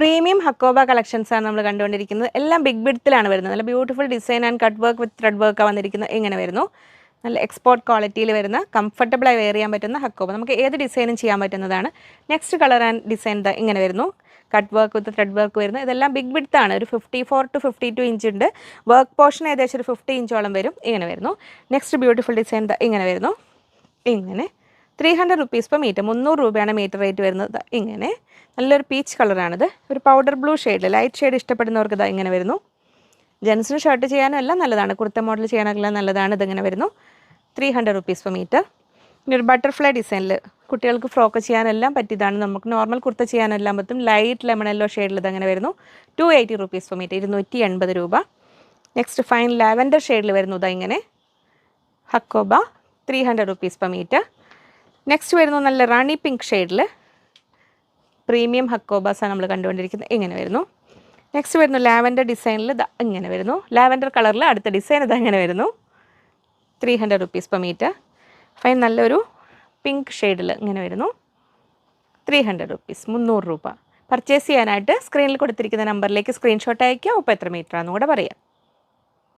Premium hakoba collections ആണ് നമ്മൾ കണ്ടുകൊണ്ടിരിക്കുന്നത്. എല്ലാം ബിഗ് ബിഡ്ത്തിലാണ് വരുന്നത്. നല്ല beautiful design and cut work with thread work വന്നിരിക്കുന്നത്. ഇങ്ങനെ വരുന്നു. നല്ല എക്സ്പോർട്ട് ക്വാളിറ്റിയിൽ വരുന്ന കംഫർട്ടബിളായി വെയർ ചെയ്യാൻ പറ്റുന്ന ഹക്കോബ. നമുക്ക് ഏത് ഡിസൈനും ചെയ്യാൻ പറ്റുന്നതാണ്. നെക്സ്റ്റ് കളർ ആൻഡ് ഡിസൈൻ ദ ഇങ്ങനെ വരുന്നു. Cut work with thread work വരുന്നത് ഇതെല്ലാം ബിഗ് ബിഡ്ത്ത് ആണ്. ഒരു fifty four to fifty two inch ഉണ്ട്. വർക്ക് പോർഷൻ ഏകദേശം ഒരു ഫിഫ്റ്റി ഇഞ്ചോളം വരും. ഇങ്ങനെ വരുന്നു. നെക്സ്റ്റ് ബ്യൂട്ടിഫുൾ ഡിസൈൻ ദ ഇങ്ങനെ വരുന്നു. ഇങ്ങനെ. Three hundred rupees per metre മുന്നൂറ് രൂപയാണ് മീറ്റർ റേറ്റ് വരുന്നത്. ഇങ്ങനെ. നല്ലൊരു പീച്ച് കളറാണിത് ഒരു പൗഡർ ബ്ലൂ ഷെയ്ഡിൽ ലൈറ്റ് ഷെയ്ഡ് ഇഷ്ടപ്പെടുന്നവർക്ക് ഇതാ ഇങ്ങനെ വരുന്നു. ജെൻസിന് ഷർട്ട് ചെയ്യാനും എല്ലാം നല്ലതാണ്. കുർത്ത മോഡൽ ചെയ്യാനെല്ലാം നല്ലതാണ്. ഇതിങ്ങനെ വരുന്നു. Three hundred rupees per metre ഇനി ഒരു ബട്ടർഫ്ലൈ ഡിസൈനിൽ കുട്ടികൾക്ക് ഫ്രോക്ക് ചെയ്യാനെല്ലാം പറ്റിയതാണ്. നമുക്ക് നോർമൽ കുർത്ത ചെയ്യാനെല്ലാം പറ്റും. ലൈറ്റ് ലെമൺ യെല്ലോ ഷെയ്ഡിൽ ഇതങ്ങനെ വരുന്നു. Two eighty rupees per metre ഇരുന്നൂറ്റി എൺപത് രൂപ നെക്സ്റ്റ് ഫൈൻ ലാവൻഡർ ഷെയ്ഡിൽ വരുന്നു ഇതാ ഇങ്ങനെ. Hakoba three hundred rupees per metre next വരുന്നു നല്ല റാണി പിങ്ക് ഷെയ്ഡിൽ പ്രീമിയം ഹക്കോബാസാണ് നമ്മൾ കണ്ടുകൊണ്ടിരിക്കുന്നത്. ഇങ്ങനെ വരുന്നു. നെക്സ്റ്റ് വരുന്നു ലാവൻഡർ ഡിസൈനിൽ ഇത് ഇങ്ങനെ വരുന്നു. ലാവൻഡർ കളറിൽ അടുത്ത ഡിസൈൻ ഇത് അങ്ങനെ വരുന്നു. Three hundred rupees per metre fine നല്ലൊരു പിങ്ക് ഷെയ്ഡിൽ ഇങ്ങനെ വരുന്നു. ത്രീ ഹൺഡ്രഡ് റുപ്പീസ് മുന്നൂറ് രൂപ. പർച്ചേസ് ചെയ്യാനായിട്ട് സ്ക്രീനിൽ കൊടുത്തിരിക്കുന്ന നമ്പറിലേക്ക് സ്ക്രീൻഷോട്ട് അയക്കുക ഒപ്പം എത്ര മീറ്റർ ആണെന്ന് കൂടെ പറയാം.